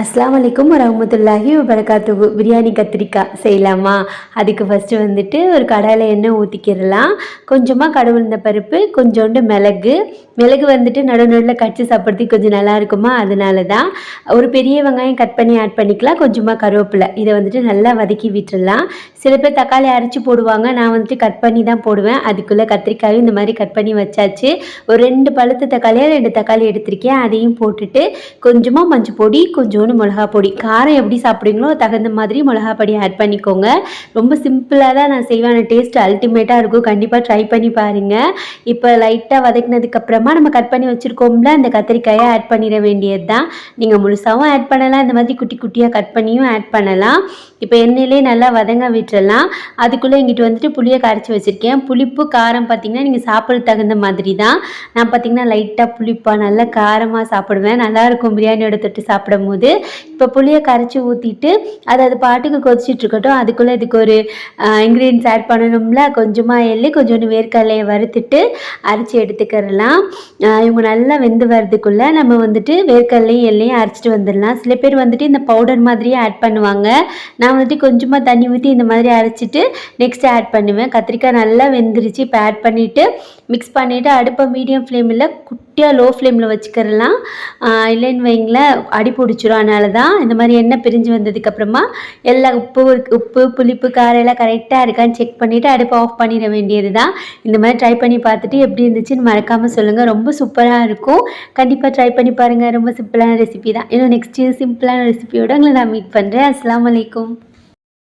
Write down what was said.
அஸ்லாம் அலைக்கும் வரமத்துல்லாஹி வபரகாத்துஹு. பிரியாணி கத்திரிக்காய் செய்யலாமா? அதுக்கு ஃபஸ்ட்டு வந்துட்டு ஒரு கடாயில் எண்ணெய் ஊற்றிக்கிடலாம் கொஞ்சமாக கடவுளுந்த பருப்பு கொஞ்சோண்டு மிளகு. மிளகு வந்துட்டு நடு நடுவில் கடிச்சு சாப்பிட்றதுக்கு கொஞ்சம் நல்லா இருக்குமா? அதனால தான் ஒரு பெரிய வெங்காயம் கட் பண்ணி ஆட் பண்ணிக்கலாம். கொஞ்சமாக கருவேப்பிலை. இதை வந்துட்டு நல்லா வதக்கி விட்டுடலாம். சில பேர் தக்காளி அரைச்சி போடுவாங்க. நான் வந்துட்டு கட் பண்ணி தான் போடுவேன். அதுக்குள்ளே கத்திரிக்காயும் இந்த மாதிரி கட் பண்ணி வச்சாச்சு. ஒரு ரெண்டு பழுத்த தக்காளியாக ரெண்டு தக்காளி எடுத்திருக்கேன். அதையும் போட்டுட்டு கொஞ்சமாக மஞ்சள் பொடி கொஞ்சம் கொஞ்சோண்டு மிளகா பொடி காரம் எப்படி சாப்பிட்றீங்களோ தகுந்த மாதிரி மிளகா பொடி ஆட் பண்ணிக்கோங்க. ரொம்ப சிம்பிளாக தான் நான் செய்வேன். டேஸ்ட் அல்டிமேட்டாக இருக்கும். கண்டிப்பாக ட்ரை பண்ணி பாருங்கள் இப்போ லைட்டாக வதக்கினதுக்கப்புறமா நம்ம கட் பண்ணி வச்சுருக்கோம்ல அந்த கத்திரிக்காயை ஆட் பண்ணிட வேண்டியது தான் நீங்கள் முழுசாகவும் ஆட் பண்ணலாம். இந்த மாதிரி குட்டி குட்டியாக கட் பண்ணியும் ஆட் பண்ணலாம். இப்போ எண்ணெயிலே நல்லா வதங்க விட்டுறலாம். அதுக்குள்ளே இங்கிட்டு வந்துட்டு புளியை கரைச்சி வச்சுருக்கேன். புளிப்பு காரம் பார்த்தீங்கன்னா நீங்கள் சாப்பிட தகுந்த மாதிரி தான் நான் பார்த்தீங்கன்னா லைட்டாக புளிப்பாக நல்லா காரமாக சாப்பிடுவேன். நல்லாயிருக்கும் பிரியாணியோட தொட்டு சாப்பிடும் போது இப்போ புளியை கரைச்சி ஊற்றிட்டு அது அது பாட்டுக்கு கொதிச்சிட்டு இருக்கட்டும். அதுக்குள்ளே இதுக்கு ஒரு இன்க்ரீடியன்ஸ் ஆட் பண்ணணும்ல. கொஞ்சமாக எள்ளு கொஞ்சோண்டு வேர்க்கடலையை வறுத்துட்டு அரைச்சி எடுத்துக்கிறலாம். இவங்க நல்லா வெந்து வர்றதுக்குள்ளே நம்ம வந்துட்டு வேர்க்கடலையும் எள்ளையும் அரைச்சிட்டு வந்துடலாம். சில பேர் வந்துட்டு இந்த பவுடர் மாதிரியே ஆட் பண்ணுவாங்க. நான் வந்துட்டு கொஞ்சமாக தண்ணி ஊற்றி இந்த மாதிரி அரைச்சிட்டு நெக்ஸ்ட் ஆட் பண்ணுவேன். கத்திரிக்காய் நல்லா வெந்துருச்சு. இப்போ ஆட் பண்ணிவிட்டு மிக்ஸ் பண்ணிவிட்டு அடுப்பை மீடியம் ஃப்ளேமில் குட்டியாக லோ ஃப்ளேமில் வச்சுக்கிறலாம் இல்லைன்னு வைங்களேன் அடி பிடிச்சிரும். அதனால தான் இந்த மாதிரி எண்ணெய் பிரிஞ்சு வந்ததுக்கப்புறமா எல்லா உப்பு உப்பு புளிப்பு காரம் எல்லாம் கரெக்டாக இருக்கான்னு செக் பண்ணிவிட்டு அடுப்பை ஆஃப் பண்ணிட வேண்டியது தான் இந்த மாதிரி ட்ரை பண்ணி பார்த்துட்டு எப்படி இருந்துச்சுன்னு மறக்காமல் சொல்லுங்கள் ரொம்ப சூப்பராக இருக்கும். கண்டிப்பாக ட்ரை பண்ணி பாருங்கள் ரொம்ப சிம்பிளான ரெசிபி தான். இன்னும் நெக்ஸ்ட்டு சிம்பிளான ரெசிபியோட உங்களை நான் மீட் பண்ணுறேன் அஸ்லாம் அலைக்கும்.